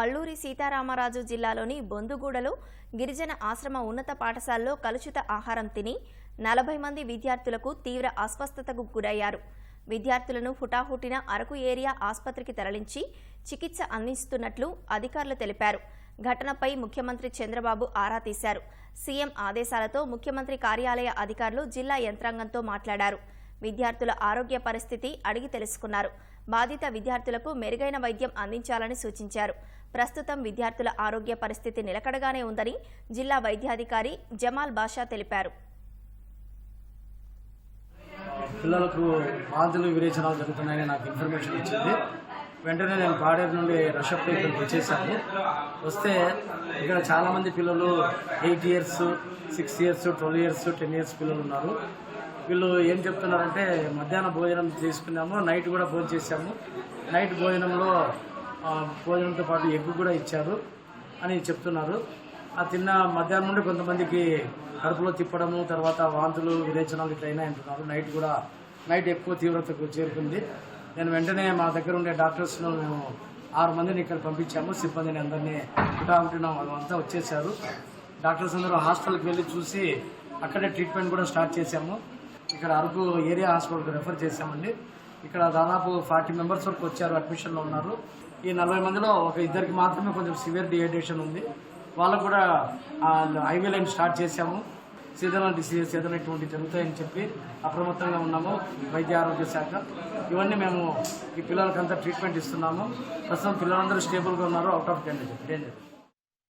అల్లూరి సీతారామరాజు జిల్లాలోని బొందుగూడలో గిరిజన ఆశ్రమ ఉన్నత పాఠశాలలో కలుషిత ఆహారం తిని నలభై మంది విద్యార్థులకు తీవ్ర అస్వస్థతకు గురయ్యారు. విద్యార్థులను హుటాహుటిన అరకు ఏరియా ఆసుపత్రికి తరలించి చికిత్స అందిస్తున్నట్లు అధికారులు తెలిపారు. ఘటనపై ముఖ్యమంత్రి చంద్రబాబు ఆరా తీశారు. సీఎం ఆదేశాలతో ముఖ్యమంత్రి కార్యాలయ అధికారులు జిల్లా యంత్రాంగంతో మాట్లాడారు. విద్యార్థుల ఆరోగ్య పరిస్థితి అడిగి తెలుసుకున్నారు. బాధిత విద్యార్థులకు మెరుగైన వైద్యం అందించాలని సూచించారు. ప్రస్తుతం విద్యార్థుల ఆరోగ్య పరిస్థితి నిలకడగానే ఉందని జిల్లా వైద్యాధికారి జమాల్ బాషా తెలిపారు. పిల్లలకు వాంతులు విరేచనాలు జరుగుతున్నాయని నాకు ఇన్ఫర్మేషన్ వచ్చింది వెంటనే నేను పాడేరు నుండి రషప్ ఇక్కడికి వచ్చేసాను. వస్తే ఇక్కడ చాలామంది పిల్లలు eight years six years twelve years ten years పిల్లలు ఉన్నారు. వీళ్ళు ఏం చెప్తున్నారంటే మధ్యాహ్నం భోజనం తీసుకున్నాము నైట్ కూడా భోజనం చేసాము నైట్ భోజనంలో భోజనంతో పాటు ఎగ్ కూడా ఇచ్చారు అని చెప్తున్నారు. ఆ తిన్న మధ్యాహ్నం నుండి కొంతమందికి కడుపులో తిప్పడము తర్వాత వాంతులు విరేచనాలు ఇట్లా అంటున్నారు నైట్ కూడా నైట్ ఎక్కువ తీవ్రతకు చేరుకుంది. నేను వెంటనే మా దగ్గర ఉండే డాక్టర్స్ను మేము ఆరు మందిని ఇక్కడ పంపించాము. సిబ్బందిని అందరినీ ఇటా ఉంటున్నాం. వాళ్ళంతా వచ్చేసారు డాక్టర్స్ అందరూ హాస్పిటల్కి వెళ్ళి చూసి అక్కడే ట్రీట్మెంట్ కూడా స్టార్ట్ చేశాము. ఇక్కడ అరకు ఏరియా హాస్పిటల్కి రెఫర్ చేశామండి. ఇక్కడ దాదాపు ఫార్టీ మెంబర్స్ వరకు వచ్చారు అడ్మిషన్లో ఉన్నారు. ఈ నలభై మందిలో ఒక ఇద్దరికి మాత్రమే కొంచెం సివియర్ డిహైడ్రేషన్ ఉంది. వాళ్ళకు కూడా ఐవీ లైన్ స్టార్ట్ చేశాము. సీజనల్ డిసీజెస్ ఏదైనా ఇటువంటి జరుగుతాయని చెప్పి అప్రమత్తంగా ఉన్నాము వైద్య ఆరోగ్య శాఖ. ఇవన్నీ మేము ఈ పిల్లలకంతా ట్రీట్మెంట్ ఇస్తున్నాము. ప్రస్తుతం పిల్లలందరూ స్టేబుల్గా ఉన్నారు అవుట్ ఆఫ్ డేంజర్ డేంజర్.